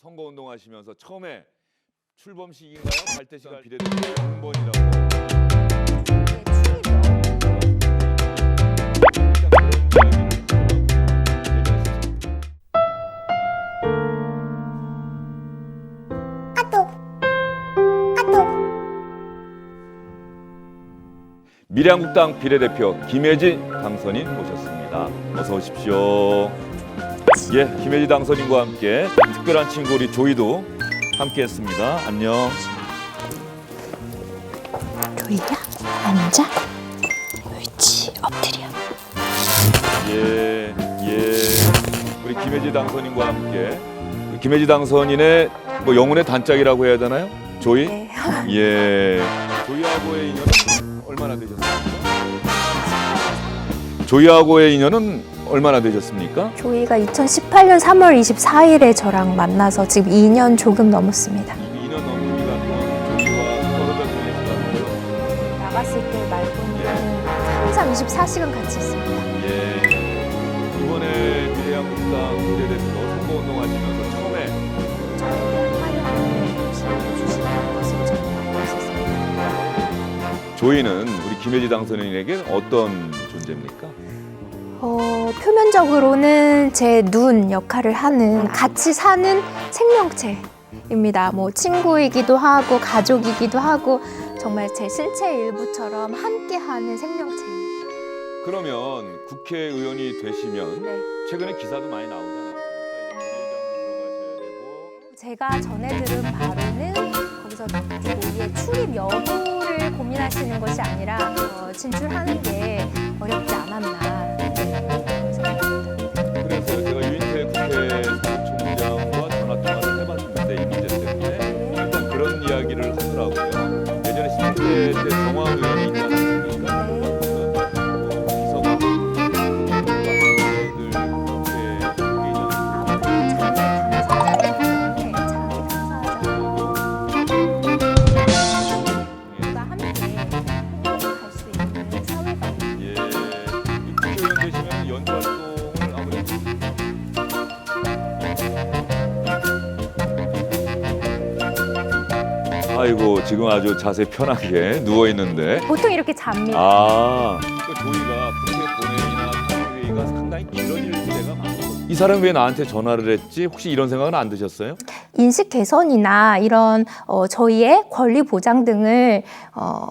선거 운동 하시면서 처음에 출범 시기인가요? 발대 시간 비례대표 0번이라고. 미래한국당 비례대표 김혜지 당선인 모셨습니다. 어서 오십시오. 예, 김혜지 당선인과 함께 특별한 친구 우리 조이도 함께했습니다. 안녕. 조이야 앉아 옳지 엎드려 예, 예. 우리 김혜지 당선인과 함께 김혜지 당선인의 뭐 영혼의 단짝이라고 해야 되나요? 조이? 네. 예. 조이하고의 인연은 얼마나 되셨습니까? 조이하고의 인연은 얼마나 되셨습니까? 조이가 2018년 3월 24일에 저랑 만나서 지금 2년 조금 넘었습니다 2년 넘는 기간 동안 조이와 떨어져 지내시다고요? 나갔을 때 말고는 항상 24시간 같이 있습니다 예. 이번에 미래한국당 비례대표 선거운동 하시면서 처음에 조이는 우리 김혜지 당선인에게 어떤 존재입니까? 어, 표면적으로는 제 눈 역할을 하는 같이 사는 생명체입니다. 뭐 친구이기도 하고 가족이기도 하고 정말 제 신체 일부처럼 함께하는 생명체입니다. 그러면 국회의원이 되시면 네. 최근에 기사도 많이 나오잖아요. 제가 전해 들은 바로는 거기서 조이의 출입 여부를 고민하시는 것이 아니라 어, 진출하는 게 어렵지 않았나 아이고 지금 아주 자세 편하게 누워 있는데 보통 이렇게 잡니다. 아그 조이가 국회 본회의나 당회의가 상당히 길어질 때가 많거든요. 이 사람 왜 나한테 전화를 했지? 혹시 이런 생각은 안 드셨어요? 인식 개선이나 이런 어, 저희의 권리 보장 등을 어,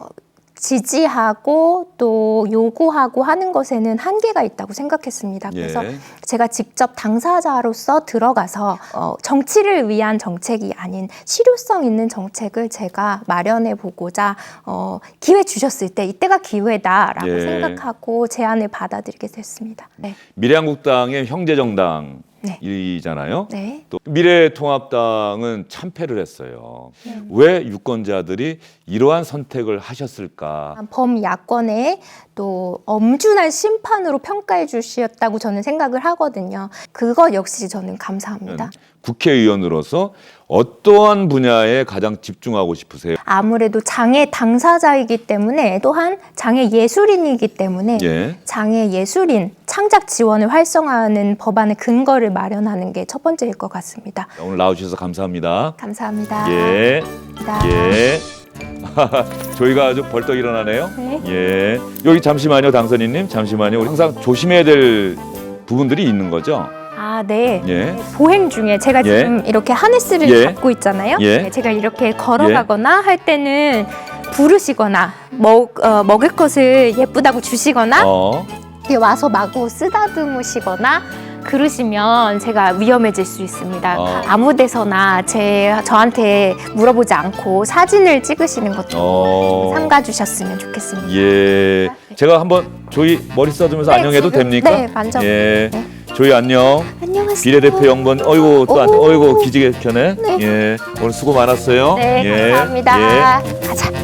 지지하고 또 요구하고 하는 것에는 한계가 있다고 생각했습니다. 그래서 예. 제가 직접 당사자로서 들어가서 어, 정치를 위한 정책이 아닌 실효성 있는 정책을 제가 마련해 보고자 어, 기회 주셨을 때 이때가 기회다라고 예. 생각하고 제안을 받아들이게 됐습니다. 네. 미래한국당의 형제 정당 이잖아요. 네. 네. 또 미래통합당은 참패를 했어요. 네. 왜 유권자들이 이러한 선택을 하셨을까? 범야권의 또 엄중한 심판으로 평가해 주셨다고 저는 생각을 하거든요. 그것 역시 저는 감사합니다. 국회의원으로서 어떠한 분야에 가장 집중하고 싶으세요? 아무래도 장애 당사자이기 때문에 또한 장애 예술인이기 때문에 예. 장애 예술인 창작 지원을 활성화하는 법안의 근거를 마련하는 게 첫 번째일 것 같습니다. 오늘 나와주셔서 감사합니다. 감사합니다. 예. 감사합니다. 예. 저희가 아주 벌떡 일어나네요. 네. 예. 여기 잠시만요, 당선인님. 잠시만요. 우리 항상 조심해야 될 부분들이 있는 거죠. 아, 네. 예. 보행 중에 제가 예. 지금 이렇게 하네스를 예. 잡고 있잖아요. 예. 네, 제가 이렇게 걸어가거나 할 때는 부르시거나 먹, 어, 먹을 것을 예쁘다고 주시거나 어. 이렇게 와서 마구 쓰다듬으시거나 그러시면 제가 위험해질 수 있습니다. 어. 아무 데서나 제 저한테 물어보지 않고 사진을 찍으시는 것도 어. 삼가 주셨으면 좋겠습니다. 예. 제가 한번 조이 머리 써주면서 네, 안녕해도 지금- 됩니까? 네, 만져. 예. 네. 조이 안녕. 안녕하세요. 비례대표 영번. 어이구 또 안, 오. 어이구 기지개 켜네. 네. 예. 오늘 수고 많았어요. 네, 예. 감사합니다. 예. 가자.